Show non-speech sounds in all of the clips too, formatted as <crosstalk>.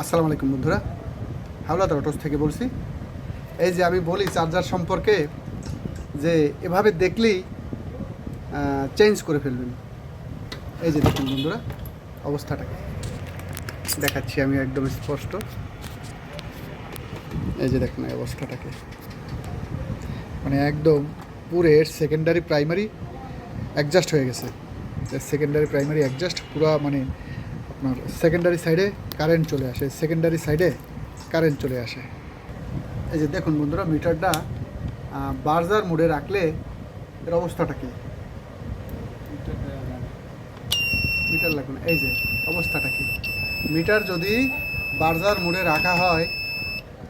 আসসালামু আলাইকুম বন্ধুরা। হাওলাদার অটোস থেকে বলছি। এই যে আমি বলি চার্জার সম্পর্কে যে এভাবে দেখলেই চেঞ্জ করে ফেলবেন। এই যে দেখুন বন্ধুরা অবস্থাটাকে দেখাচ্ছি আমি একদম স্পষ্ট। এই যে দেখুন এই অবস্থাটাকে। মানে একদম পুরো সেকেন্ডারি প্রাইমারি অ্যাডজাস্ট হয়ে গেছে। সেকেন্ডারি প্রাইমারি অ্যাডজাস্ট পুরো মানে আপনার সেকেন্ডারি সাইডে কারেন্ট চলে আসে সেকেন্ডারি সাইডে কারেন্ট চলে আসে। এই যে দেখুন বন্ধুরা, মিটারটা বার্জার মোডে রাখলে এর অবস্থাটা কি? মিটার লাগবে না এই যে অবস্থাটা কি? মিটার যদি বার্জার মোডে রাখা হয়,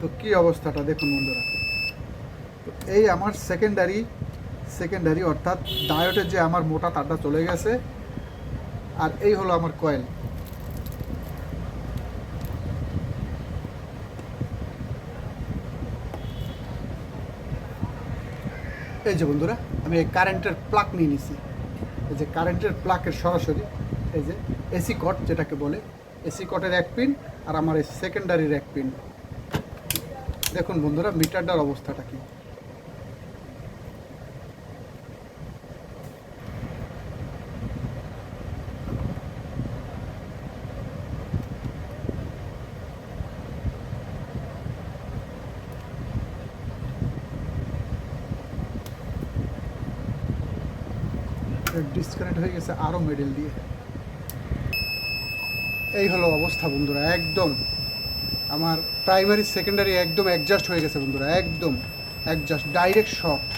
তো কি অবস্থাটা দেখুন বন্ধুরা? তো এই আমার সেকেন্ডারি সেকেন্ডারি অর্থাৎ ডায়োডের যে আমার মোটা তারটা চলে গেছে, আর এই হলো আমার কয়েল এই যে বন্ধুরা, আমি এই কারেন্টের প্লাক নিয়ে নিছি। এই যে কারেন্টের প্লাকের সরাসরি, এই যে এসি কট যেটাকে বলে এসি কটের এক পিন আর আমার এই সেকেন্ডারির এক পিন দেখুন বন্ধুরা মিটারটার অবস্থাটা কি। ডিসকানেক্ট হয়ে গেছে আরও মেডেল দিয়ে। এই হলো অবস্থা বন্ধুরা, একদম আমার প্রাইমারি সেকেন্ডারি একদম অ্যাডজাস্ট হয়ে গেছে বন্ধুরা, একদম adjust direct short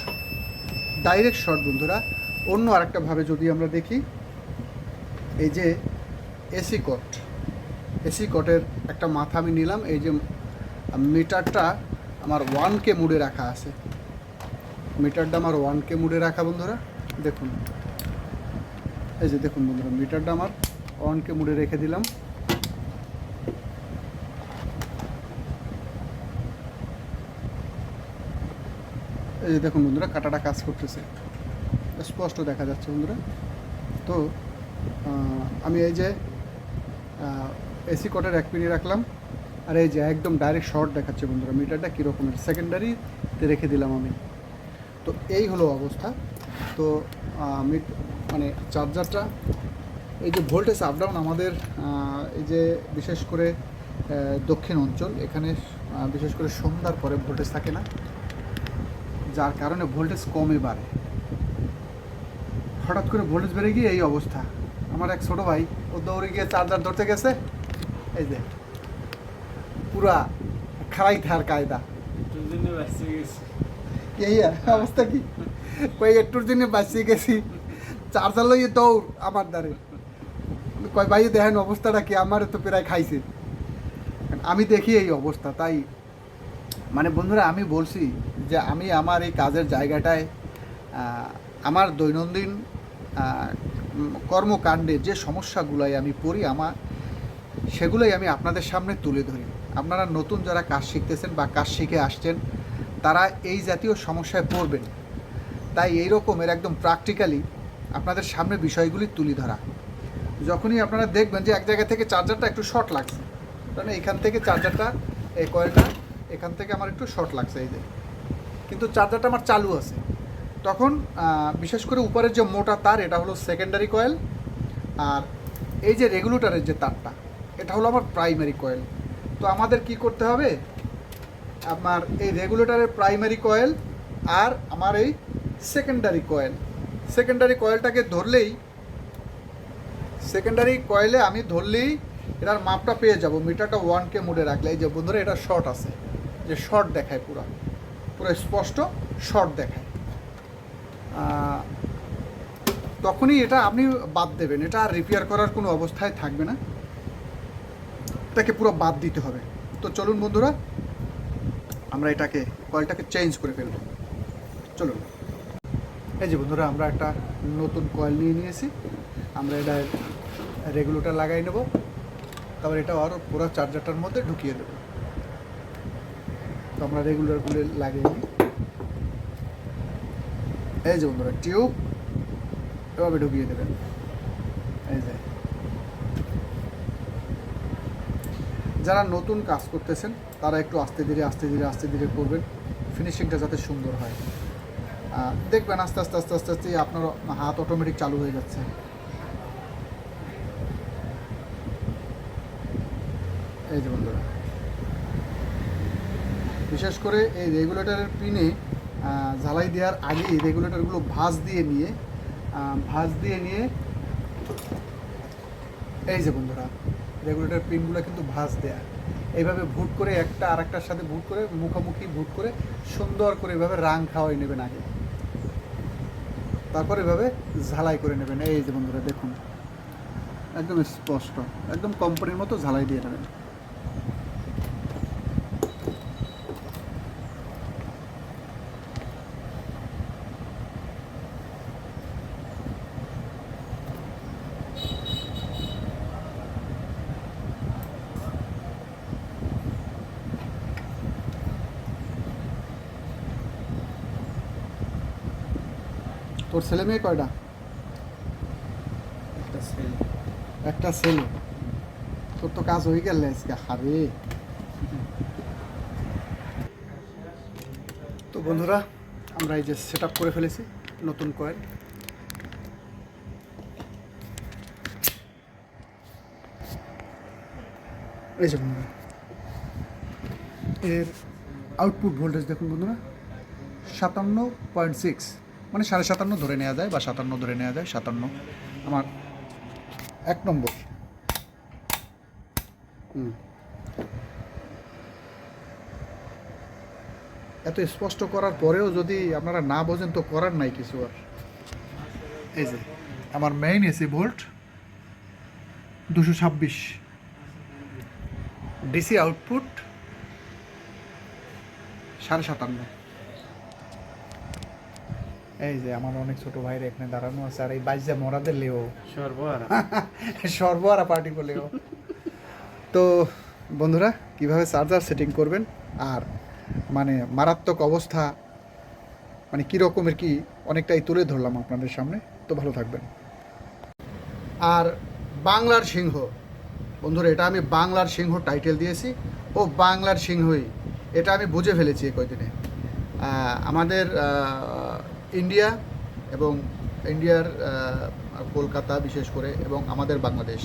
direct short বন্ধুরা। অন্য আরেকটাভাবে যদি আমরা দেখি, এই যে এসি কট এসি কটের একটা মাথা আমি নিলাম, এই যে মিটারটা আমার ওয়ান কে মুডে রাখা আছে। মিটারটা আমার ওয়ান কে মুডে রাখা বন্ধুরা, দেখুন। এই যে দেখুন বন্ধুরা, মিটারটা আমার ওয়ান কে মুডে রেখে দিলাম। এই যে দেখুন বন্ধুরা, কাটাটা কাজ করতেছে। স্পষ্ট দেখা যাচ্ছে বন্ধুরা। তো আমি এই যে এসি কটের এক পিনে রাখলাম, আর এই যে একদম ডাইরেক্ট শর্ট দেখাচ্ছে বন্ধুরা, মিটারটা কীরকমের সেকেন্ডারিতে রেখে দিলাম আমি। তো এই হলো অবস্থা। তো মানে চার্জারটা। এই যে ভোল্টেজ আপ ডাউন আমাদের এই যে বিশেষ করে দক্ষিণ অঞ্চল এখানে বিশেষ করে সন্ধ্যার পরে ভোল্টেজ থাকে না। যার কারণে ভোল্টেজ কমে বাড়ে। হঠাৎ করে ভোল্টেজ বেড়ে গিয়ে এই অবস্থা। আমার এক ছোটো ভাই ও দৌড়ে গিয়ে চার্জার ধরতে গেছে। এই যে পুরা খারাই থার কায়দা। এই অবস্থা কি? কই একটুর জন্য বাঁচিয়ে গেছি। চার্জার লইয়ে দৌড় আমার দ্বারে কয়, ভাই, দেখেন অবস্থাটা কি? আমার তো প্রায় খাইছে। আমি দেখি এই অবস্থা তাই। মানে বন্ধুরা, আমি বলছি যে আমি আমার এই কাজের জায়গাটায় আমার দৈনন্দিন কর্মকাণ্ডে যে সমস্যাগুলোই আমি পড়ি, আমার, সেগুলোই আমি আপনাদের সামনে তুলে ধরি। আপনারা নতুন যারা কাজ শিখতেছেন বা কাজ শিখে আসছেন, তারা এই জাতীয় সমস্যায় পড়বেন। তাই এই রকমের একদম প্র্যাকটিক্যালি আপনাদের সামনে বিষয়গুলি তুলে ধরা। যখনই আপনারা দেখবেন যে এক জায়গা থেকে চার্জারটা একটু শর্ট লাগছে কারণ এখান থেকে চার্জারটা, এই কয়েলটা, এখান থেকে আমার একটু শর্ট লাগছে এই যে। কিন্তু চার্জারটা আমার চালু আছে। তখন বিশেষ করে উপরের যে মোটা তার, এটা হলো সেকেন্ডারি কয়েল আর এই যে রেগুলেটরের যে তারটা, এটা হলো আমার প্রাইমারি কয়েল তো আমাদের কি করতে হবে? আমার এই রেগুলেটরের প্রাইমারি কয়েল আর আমার এই সেকেন্ডারি কয়েল সেকেন্ডারি কয়েলটাকে ধরলেই সেকেন্ডারি কয়েলে আমি ধরলেই এটার মাপটা পেয়ে যাব। মিটারটা ওয়ান কে মুডে রাখলে, এই যে বন্ধুরা, এটা শর্ট আছে। যে শর্ট দেখায় পুরো। পুরো স্পষ্ট শর্ট দেখায়। তখনই এটা আপনি বাদ দেবেন। এটা আর রিপেয়ার করার কোনো অবস্থায় থাকবে না। এটাকে পুরো বাদ দিতে হবে। তো চলুন বন্ধুরা, আমরা এটাকে কয়েলটাকে চেঞ্জ করে ফেলব। চলুন। এই যে বন্ধুরা, আমরা একটা নতুন কয়েল নিয়ে নিয়েছি। আমরা এটা রেগুলেটর লাগাই নেব। তারপর এটা আরও পুরো চার্জারটার মধ্যে ঢুকিয়ে দেবো। তো আমরা রেগুলারগুলো লাগিয়ে নিই। এই যে বন্ধুরা টিউব এভাবে ঢুকিয়ে দেবেন। এই যে। যারা নতুন কাজ করতেছেন, তারা একটু আস্তে ধীরে আস্তে ধীরে আস্তে ধীরে করবেন। ফিনিশিংটা যাতে সুন্দর হয়। দেখবেন আস্তে আস্তে আস্তে আস্তে আস্তে আপনার হাত অটোমেটিক চালু হয়ে যাচ্ছে। এই যে বন্ধুরা। বিশেষ করে এই রেগুলেটরের পিনে ঝালাই দেওয়ার আগেই রেগুলেটরগুলো ভাঁজ দিয়ে নিয়ে ভাঁজ দিয়ে নিয়ে, এই যে বন্ধুরা রেগুলেটর পিনগুলো কিন্তু ভাঁজ দেয়া। এইভাবে ভুট করে একটা আর সাথে ভুট করে, মুখোমুখি ভুট করে সুন্দর করে এভাবে রাং খাওয়াই নেবেন আগে। তারপর এভাবে ঝালাই করে নেবেন। এই যে বন্ধুরা, দেখুন। একদম স্পষ্ট। একদম কোম্পানির মতো ঝালাই দিয়ে নেবেন। তোর ছেলে মেয়ে কয়টা? একটা সেল একটা ছেলে। তোর তো কাজ হয়ে গেল আজকে হারে। তো বন্ধুরা আমরা এই যে সেট করে ফেলেছি নতুন কয়েল এই যে বন্ধুরা এর আউটপুট ভোল্টেজ দেখুন বন্ধুরা সাতান্ন পয়েন্ট সিক্স মানে সাড়ে সাতান্ন ধরে নেওয়া যায় বা সাতান্ন ধরে নেওয়া যায়, সাতান্ন। আমার এক নম্বর। এত স্পষ্ট করার পরেও যদি আপনারা না বোঝেন, তো করার নাই কিছু আর। এই যে, আমার মেইন এসি ভোল্ট দুশো ছাব্বিশ। ডিসি আউটপুট সাড়ে সাতান্ন। এই যে আমার অনেক ছোট ভাইরা এখানে দাঁড়ানো আছে আর এই বাইজা মরাদের লেও। সর্বহারা <laughs> সর্বহারা পার্টি করলেও তো বন্ধুরা কীভাবে চার্জার সেটিং করবেন? আর মানে মারাত্মক অবস্থা মানে কী রকমের কি অনেকটাই তুলে ধরলাম আপনাদের সামনে। তো ভালো থাকবেন। আর বাংলার সিংহ। বন্ধুরা এটা আমি বাংলার সিংহ টাইটেল দিয়েছি। ও বাংলার সিংহই। এটা আমি বুঝে ফেলেছি কয়দিনে। আমাদের ইন্ডিয়া এবং ইন্ডিয়ার কলকাতা বিশেষ করে, এবং আমাদের বাংলাদেশ।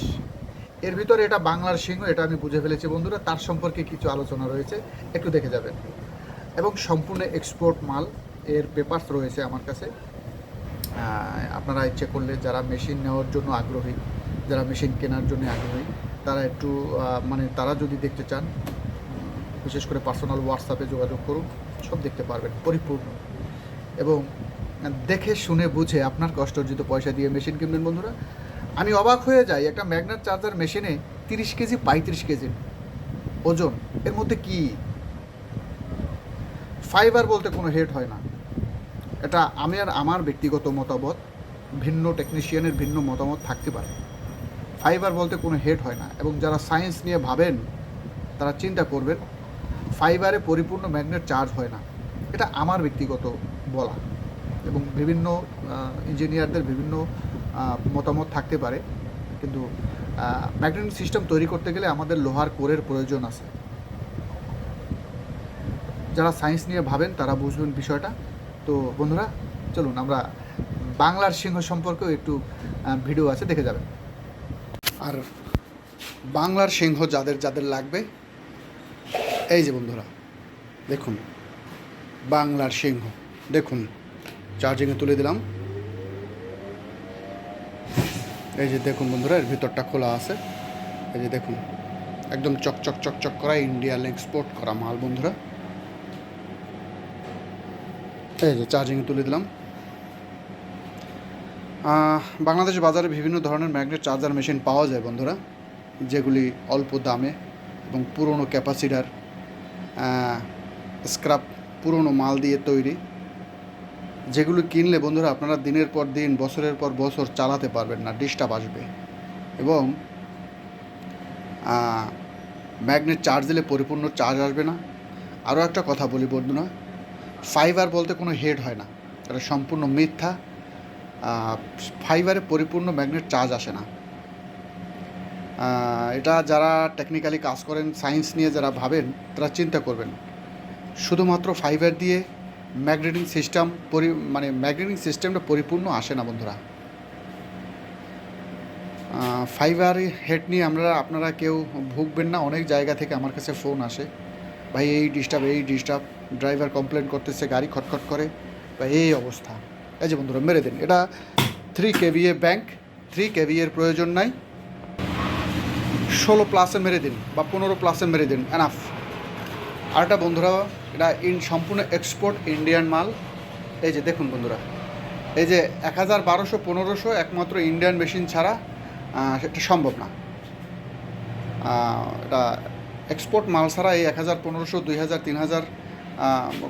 এর ভিতরে এটা বাংলার সিংহ, এটা আমি বুঝে ফেলেছি বন্ধুরা, তার সম্পর্কে কিছু আলোচনা রয়েছে, একটু দেখে যাবেন। এবং সম্পূর্ণ এক্সপোর্ট মাল এর পেপারস রয়েছে আমার কাছে। আপনারা ইচ্ছে করলে যারা মেশিন নেওয়ার জন্য আগ্রহী, যারা মেশিন কেনার জন্য আগ্রহী, তারা একটু মানে তারা যদি দেখতে চান, বিশেষ করে পার্সোনাল হোয়াটসঅ্যাপে যোগাযোগ করুন, সব দেখতে পারবেন, পরিপূর্ণ। এবং দেখে, শুনে, বুঝে আপনার কষ্ট, অর্জিত পয়সা দিয়ে মেশিন কিনবেন বন্ধুরা। আমি অবাক হয়ে যাই, একটা ম্যাগনেট চার্জার মেশিনে তিরিশ কেজি, পঁয়ত্রিশ কেজি। ওজন, এর মধ্যে কি? ফাইবার বলতে কোনো হেড হয় না। এটা আমি আর আমার ব্যক্তিগত মতামত, ভিন্ন টেকনিশিয়ানের ভিন্ন মতামত থাকতে পারে। ফাইবার বলতে কোনো হেড হয় না এবং যারা সায়েন্স নিয়ে ভাবেন, তারা চিন্তা করবেন, ফাইবারে পরিপূর্ণ ম্যাগনেট চার্জ হয় না। এটা আমার ব্যক্তিগত বলা। এবং বিভিন্ন ইঞ্জিনিয়ারদের বিভিন্ন মতামত থাকতে পারে। কিন্তু ম্যাগনেটিক সিস্টেম তৈরি করতে গেলে আমাদের লোহার কোরের প্রয়োজন আছে। যারা সায়েন্স নিয়ে ভাবেন, তারা বুঝবেন বিষয়টা। তো, বন্ধুরা, চলুন আমরা বাংলার সিংহ সম্পর্কেও একটু ভিডিও আছে, দেখে যাবেন। আর বাংলার সিংহ যাদের যাদের লাগবে, এই যে বন্ধুরা, দেখুন, বাংলার সিংহ, দেখুন। চার্জিংয়ে তুলে দিলাম। এই যে দেখুন বন্ধুরা, এর ভিতরটা খোলা আছে। এই যে দেখুন, একদম চকচক চকচক করা ইন্ডিয়ান এক্সপোর্ট করা মাল বন্ধুরা। এই যে চার্জিংয়ে তুলে দিলাম। বাংলাদেশ বাজারে বিভিন্ন ধরনের ম্যাগনেট চার্জার মেশিন পাওয়া যায় বন্ধুরা, যেগুলি অল্প দামে এবং পুরনো ক্যাপাসিটার স্ক্রাপ পুরনো মাল দিয়ে তৈরি। যেগুলো কিনলে বন্ধুরা আপনারা দিনের পর দিন, বছরের পর বছর চালাতে পারবেন না, ডিস্টার্ব আসবে। এবং ম্যাগনেট চার্জ দিলে পরিপূর্ণ চার্জ আসবে না। আরও একটা কথা বলি বন্ধুরা, ফাইবার বলতে কোনো হেড হয় না। এটা সম্পূর্ণ মিথ্যা। ফাইবারে পরিপূর্ণ ম্যাগনেট চার্জ আসে না। এটা যারা টেকনিক্যালি কাজ করেন সায়েন্স নিয়ে যারা ভাবেন, তারা চিন্তা করবেন। শুধুমাত্র ফাইবার দিয়ে ম্যাগনেটিং সিস্টেম পরি মানে ম্যাগনেটিং সিস্টেমটা পরিপূর্ণ আসে না বন্ধুরা। ফাইবার হেড নিয়ে আমরা, আপনারা কেউ ভুগবেন না, অনেক জায়গা থেকে আমার কাছে ফোন আসে। ভাই, এই ডিস্টার্ব এই ডিস্টার্ব ড্রাইভার কমপ্লেন করতেছে, গাড়ি খটখট করে। বা এই অবস্থা। এই যে বন্ধুরা, মেরে দিন। এটা থ্রি কেভিএ ব্যাংক থ্রি কেভিএর প্রয়োজন নাই। ষোলো প্লাসে মেরে দিন বা পনেরো প্লাসে মেরে দিন এনাফ আরেকটা বন্ধুরা এটা ইন, সম্পূর্ণ এক্সপোর্ট ইন্ডিয়ান মাল। এই যে দেখুন বন্ধুরা, এই যে এক হাজার বারোশো পনেরোশো একমাত্র ইন্ডিয়ান মেশিন ছাড়া সেটা সম্ভব না। এটা এক্সপোর্ট মাল ছাড়া এই এক হাজার পনেরোশো, দুই হাজার, তিন হাজার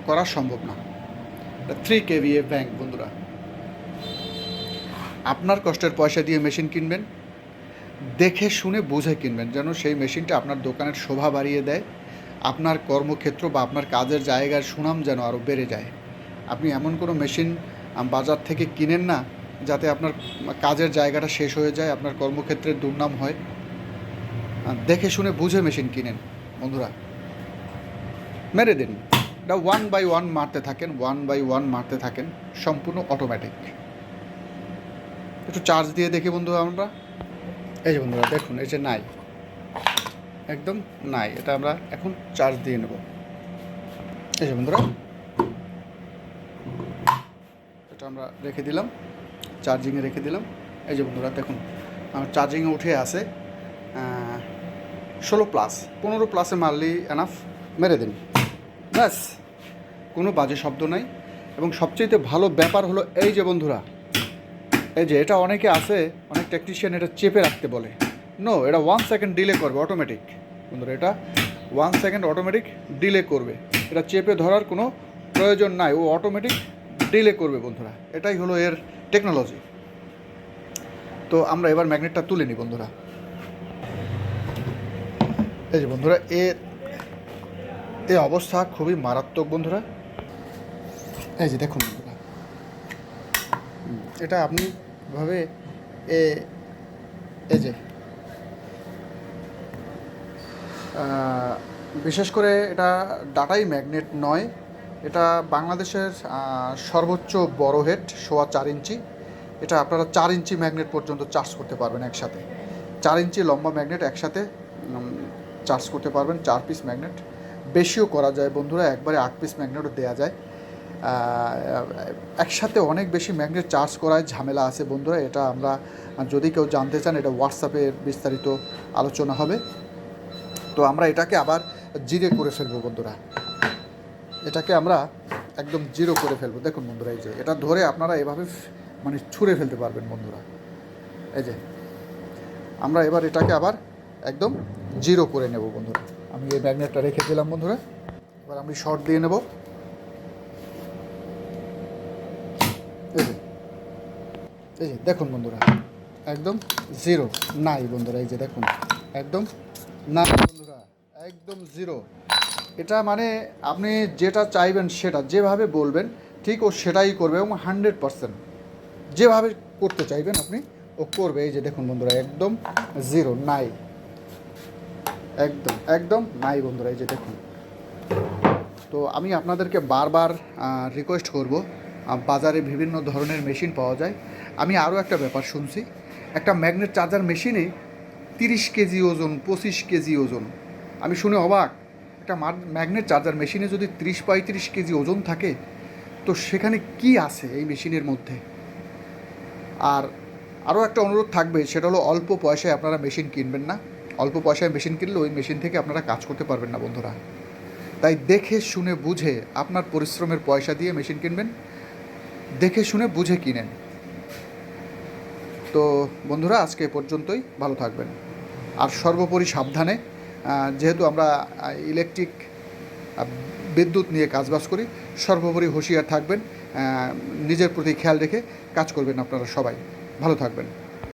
করা সম্ভব না। এটা থ্রি কেভিএ ব্যাংক বন্ধুরা। আপনার কষ্টের পয়সা দিয়ে মেশিন কিনবেন, দেখে শুনে বুঝে কিনবেন, যেন সেই মেশিনটা আপনার দোকানের শোভা বাড়িয়ে দেয়। আপনার কর্মক্ষেত্র বা আপনার কাজের জায়গার সুনাম যেন আরও বেড়ে যায়। আপনি এমন কোনো মেশিন বাজার থেকে কিনেন না, যাতে আপনার কাজের জায়গাটা শেষ হয়ে যায়, আপনার কর্মক্ষেত্রের দুর্নাম হয়। দেখে শুনে বুঝে মেশিন কিনেন, বন্ধুরা। মেরে দিন। এটা ওয়ান বাই ওয়ান মারতে থাকেন ওয়ান বাই ওয়ান মারতে থাকেন, সম্পূর্ণ অটোমেটিক একটু চার্জ দিয়ে দেখি বন্ধু আমরা। এই যে বন্ধুরা, দেখুন, এই যে নাই। একদম নাই। এটা আমরা এখন চার্জ দিয়ে নেব। এই যে বন্ধুরা, এটা আমরা রেখে দিলাম চার্জিংয়ে রেখে দিলাম। এই যে বন্ধুরা, দেখুন, আমার চার্জিংয়ে উঠে আছে ষোলো প্লাস পনেরো প্লাসে মারলেই এনাফ মেরে দিন। ব্যাস, কোনো বাজে শব্দ নাই। এবং সবচেয়ে ভালো ব্যাপার হলো, এই যে বন্ধুরা, এই যে এটা অনেকে আছে, অনেক টেকনিশিয়ান এটা চেপে রাখতে বলে। নো এটা ওয়ান সেকেন্ড ডিলে করবে অটোমেটিক বন্ধুরা, এটা ওয়ান সেকেন্ড অটোমেটিক ডিলে করবে। এটা চেপে ধরার কোনো প্রয়োজন নাই, ও অটোমেটিক ডিলে করবে, বন্ধুরা। এটাই হলো এর টেকনোলজি তো আমরা এবার ম্যাগনেটটা তুলে নিই বন্ধুরা। এই যে বন্ধুরা, এর, এ অবস্থা খুবই মারাত্মক, বন্ধুরা। এই যে দেখুন, বন্ধুরা। এটা আপনি ভাবে এ, এই যে বিশেষ করে এটা ডাটাই ম্যাগনেট নয়, এটা বাংলাদেশের সর্বোচ্চ বড় হেড, সোয়া চার ইঞ্চি। এটা আপনারা চার ইঞ্চি ম্যাগনেট পর্যন্ত চার্জ করতে পারবেন একসাথে। চার ইঞ্চি লম্বা ম্যাগনেট একসাথে চার্জ করতে পারবেন, চার পিস ম্যাগনেট। বেশিও করা যায় বন্ধুরা, একবারে আট পিস ম্যাগনেটও দেওয়া যায়। একসাথে অনেক বেশি ম্যাগনেট চার্জ করায় ঝামেলা আছে বন্ধুরা, এটা আমরা যদি কেউ জানতে চান, এটা হোয়াটসঅ্যাপে বিস্তারিত আলোচনা হবে। তো আমরা এটাকে আবার জিরে করে ফেলব বন্ধুরা। এটাকে আমরা একদম জিরো করে ফেলব। দেখুন বন্ধুরা, এই যে এটা ধরে আপনারা এভাবে মানে ছুঁড়ে ফেলতে পারবেন বন্ধুরা। এই যে আমরা এবার এটাকে আবার একদম জিরো করে নেব বন্ধুরা। আমি এই ম্যাগনেটটা রেখে দিলাম বন্ধুরা। এবার আমি শর্ট দিয়ে নেব। এই যে দেখুন বন্ধুরা, একদম জিরো, নাই বন্ধুরা, এই যে দেখুন, একদম না একদম জিরো। এটা মানে আপনি যেটা চাইবেন সেটা, যেভাবে বলবেন, ঠিক ও সেটাই করবে এবং হান্ড্রেড পারসেন্ট যেভাবে করতে চাইবেন আপনি, ও করবে। এই যে দেখুন বন্ধুরা, একদম জিরো, নাই। একদম একদম নাই বন্ধুরা, এই যে দেখুন। তো আমি আপনাদেরকে বারবার রিকোয়েস্ট করব বাজারে বিভিন্ন ধরনের মেশিন পাওয়া যায়। আমি আরও একটা ব্যাপার শুনছি, একটা ম্যাগনেট চার্জার মেশিনে তিরিশ কেজি ওজন, পঁচিশ কেজি ওজন আমি শুনে অবাক। একটা ম্যাগনেট চার্জার মেশিনে যদি তিরিশ পঁয়ত্রিশ কেজি ওজন থাকে, তো সেখানে কি আছে এই মেশিনের মধ্যে? আর আরও একটা অনুরোধ থাকবে, সেটা হলো অল্প পয়সায় আপনারা মেশিন কিনবেন না। অল্প পয়সায় মেশিন কিনলে ওই মেশিন থেকে আপনারা কাজ করতে পারবেন না, বন্ধুরা। তাই দেখে শুনে বুঝে আপনার পরিশ্রমের পয়সা দিয়ে মেশিন কিনবেন। দেখে শুনে বুঝে কিনেন। তো বন্ধুরা, আজকে এ পর্যন্তই। ভালো থাকবেন। আর সর্বোপরি সাবধানে যেহেতু আমরা ইলেকট্রিক বিদ্যুৎ নিয়ে কাজবাজ করি, সর্বোপরি হুঁশিয়ার থাকবেন নিজের প্রতি খেয়াল রেখে কাজ করবেন আপনারা সবাই। ভালো থাকবেন।